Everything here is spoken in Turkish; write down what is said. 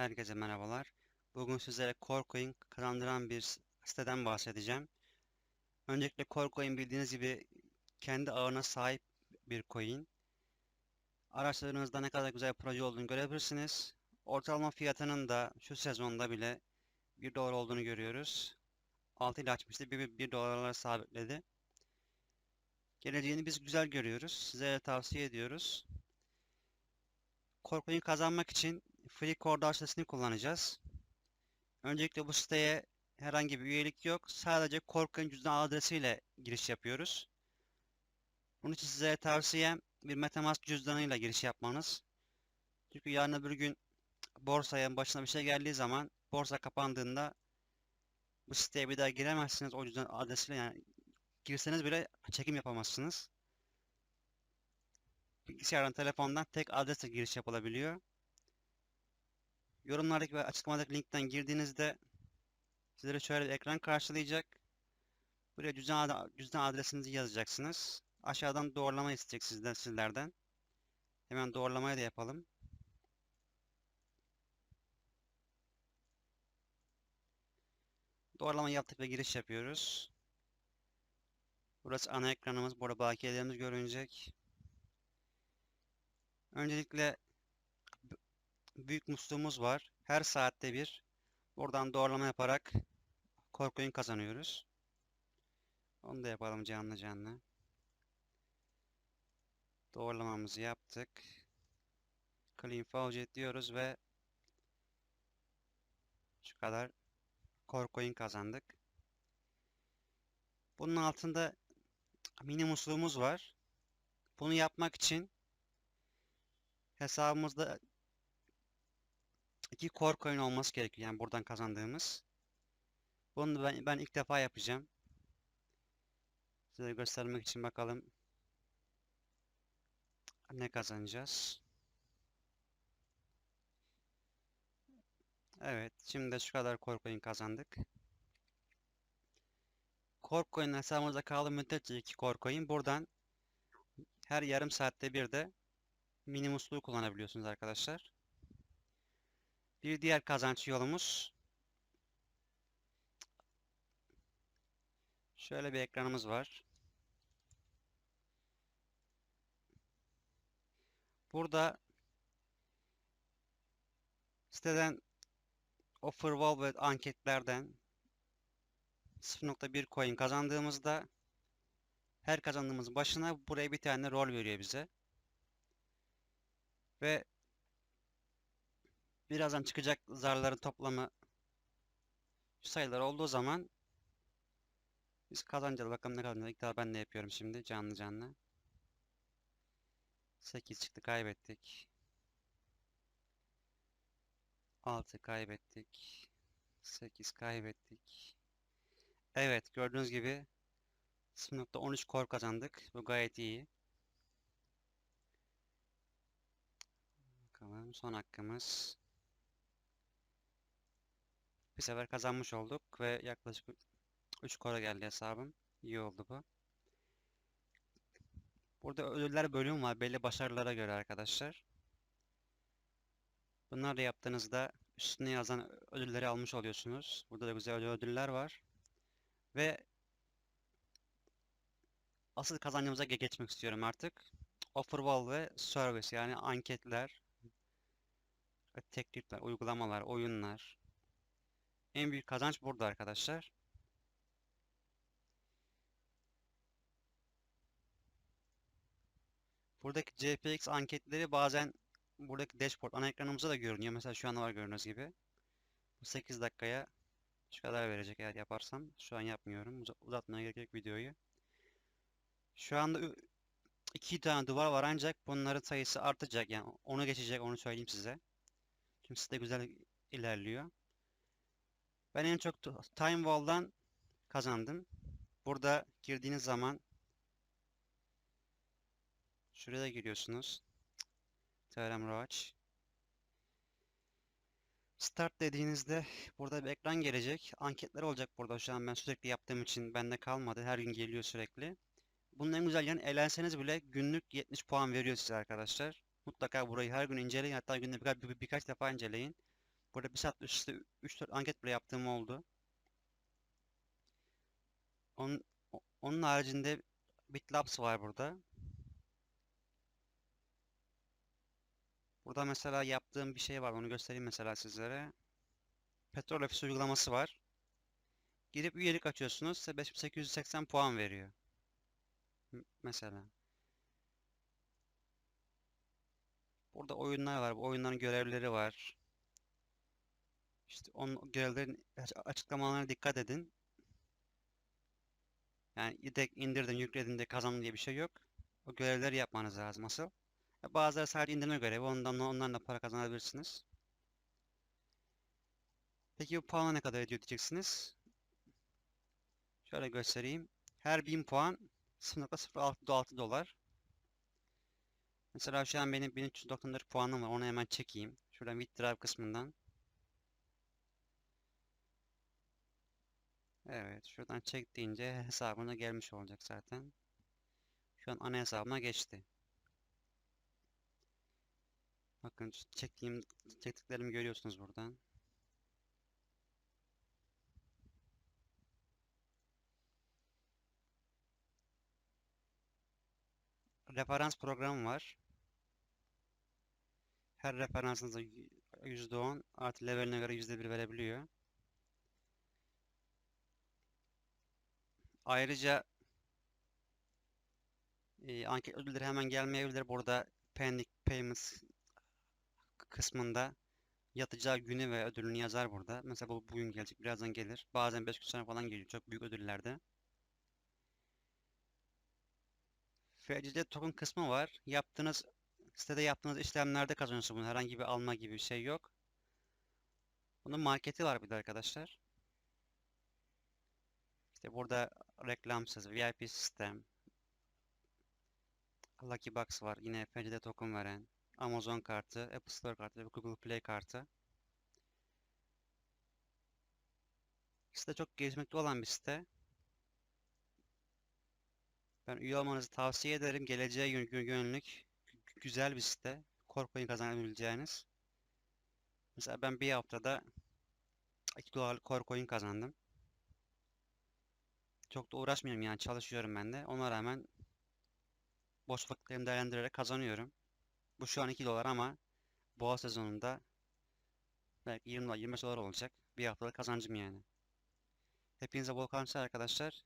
Herkese merhabalar. Bugün sizlere Corecoin kazandıran bir siteden bahsedeceğim. Öncelikle Corecoin bildiğiniz gibi kendi ağına sahip bir coin. Araştırdığınızda ne kadar güzel proje olduğunu görebilirsiniz. Ortalama fiyatının da şu sezonda bile 1 dolar olduğunu görüyoruz. 6 ile açmıştı. 1, 1 dolarlara sabitledi. Geleceğini biz güzel görüyoruz. Size tavsiye ediyoruz. Corecoin kazanmak için Free Core sitesini kullanacağız. Öncelikle bu siteye herhangi bir üyelik yok. Sadece Corecoin cüzdan adresiyle giriş yapıyoruz. Bunun için size tavsiyem bir MetaMask cüzdanıyla giriş yapmanız. Çünkü yarın öbür gün borsaya başına bir şey geldiği zaman borsa kapandığında bu siteye bir daha giremezsiniz o cüzdan adresiyle yani girseniz bile çekim yapamazsınız. Bilgisayardan, telefondan tek adresle giriş yapılabiliyor. Yorumlardaki ve açıklamadaki linkten girdiğinizde sizlere şöyle bir ekran karşılayacak. Buraya cüzdan, ad- cüzdan adresinizi yazacaksınız. Aşağıdan doğrulama isteyecek sizden, sizlerden. Hemen doğrulamayı da yapalım. Doğrulama yaptık ve giriş yapıyoruz. Burası ana ekranımız. Burada bakiyelerimiz görünecek. Öncelikle büyük musluğumuz var. Her saatte bir buradan doğrulama yaparak Corecoin kazanıyoruz. Onu da yapalım canlı canlı. Doğrulamamızı yaptık. Clean Faucet diyoruz ve şu kadar Corecoin kazandık. Bunun altında mini musluğumuz var. Bunu yapmak için hesabımızda iki Corecoin olması gerekiyor. Yani buradan kazandığımız. Bunu ben, ben ilk defa yapacağım. Size göstermek için bakalım ne kazanacağız. Evet, şimdi de şu kadar Corecoin kazandık. Corecoin hesabımızda kaldığı müddetçe iki Corecoin buradan her yarım saatte bir de mini musluğu kullanabiliyorsunuz arkadaşlar. Bir diğer kazanç yolumuz şöyle bir ekranımız var. Burada siteden Offerwall ve anketlerden 0.1 coin kazandığımızda her kazandığımız başına buraya bir tane rol veriyor bize. Ve birazdan çıkacak zarların toplamı şu sayılar olduğu zaman biz kazanacağız. Bakalım ne kazanacağız. İlk defa ben de yapıyorum şimdi canlı canlı. 8 çıktı kaybettik. 6 kaybettik. 8 kaybettik. Evet gördüğünüz gibi 0.13 core kazandık. Bu gayet iyi. Bakalım son hakkımız. Bir sefer kazanmış olduk ve yaklaşık 3 core geldi hesabım. İyi oldu bu. Burada ödüller bölüm var belli başarılara göre arkadaşlar. Bunları yaptığınızda üstüne yazan ödülleri almış oluyorsunuz. Burada da güzel ödüller var. Ve asıl kazancımıza ge- geçmek istiyorum artık. Offerwall ve service yani anketler, teklifler, uygulamalar, oyunlar. En büyük kazanç burada arkadaşlar. Buradaki JPX anketleri bazen buradaki dashboard ana ekranımızda da görünüyor. Mesela şu anda var gördüğünüz gibi. Bu 8 dakikaya şu kadar verecek eğer yaparsam. Şu an yapmıyorum. Uza- Uzatmaya gerek yok videoyu. Şu anda iki tane duvar var ancak bunların sayısı artacak. Yani onu geçecek onu söyleyeyim size. Şimdi site güzel ilerliyor. Ben en çok Time Wall'dan kazandım. Burada girdiğiniz zaman şuraya giriyorsunuz. Teorem Roach. Start dediğinizde burada bir ekran gelecek. Anketler olacak burada. Şu an ben sürekli yaptığım için bende kalmadı. Her gün geliyor sürekli. Bunun en güzel yanı elenseniz bile günlük 70 puan veriyor size arkadaşlar. Mutlaka burayı her gün inceleyin. Hatta günde birkaç, bir- birkaç defa inceleyin. Burada bir saat üstü 3-4 anket bile yaptığım oldu. Onun, onun haricinde BitLabs var burada. Burada mesela yaptığım bir şey var. Onu göstereyim mesela sizlere. Petrol Ofisi uygulaması var. Girip üyelik açıyorsunuz. Size 5880 puan veriyor. M- Mesela. Burada oyunlar var. Bu oyunların görevleri var. İşte onun görevlerin aç- açıklamalarına dikkat edin. Yani direkt indirdin, yükledin de kazandın diye bir şey yok. O görevleri yapmanız lazım asıl. Bazıları sadece indirme görevi. Ondan ondan da para kazanabilirsiniz. Peki bu puanla ne kadar ediyor diyeceksiniz. Şöyle göstereyim. Her 1000 puan 0.066 dolar. Mesela şu an benim 1394 puanım var. Onu hemen çekeyim. Şuradan withdraw kısmından. Evet, şuradan çek deyince hesabına gelmiş olacak zaten. Şu an ana hesabıma geçti. Bakın çektiğim çektiklerimi görüyorsunuz buradan. Referans programı var. Her referansınıza y- %10 artı leveline göre %1 verebiliyor. Ayrıca e, anket ödülleri hemen gelmeyebilir. Burada pending payments kısmında yatacağı günü ve ödülünü yazar burada. Mesela bu bugün gelecek, birazdan gelir. Bazen 5 gün sonra falan geliyor çok büyük ödüllerde. FCC token kısmı var. Yaptığınız sitede yaptığınız işlemlerde kazanıyorsunuz bunu. Herhangi bir alma gibi bir şey yok. Bunun marketi var bir de arkadaşlar. İşte burada reklamsız VIP sistem, Lucky Box var. Yine FCD token veren, Amazon kartı, Apple Store kartı ve Google Play kartı. Site çok gelişmekte olan bir site. Ben üye olmanızı tavsiye ederim. Geleceğe yön- yön- yönelik gü- güzel bir site. Korkmayın kazanabileceğiniz. Mesela ben bir haftada 2 dolarlık core coin kazandım. Çok da uğraşmıyorum yani çalışıyorum ben de. Ona rağmen boş vakitlerimi değerlendirerek kazanıyorum. Bu şu an 2 dolar ama boğa sezonunda belki 20 dolar 25 dolar olacak. Bir haftada kazancım yani. Hepinize bol kazançlar arkadaşlar.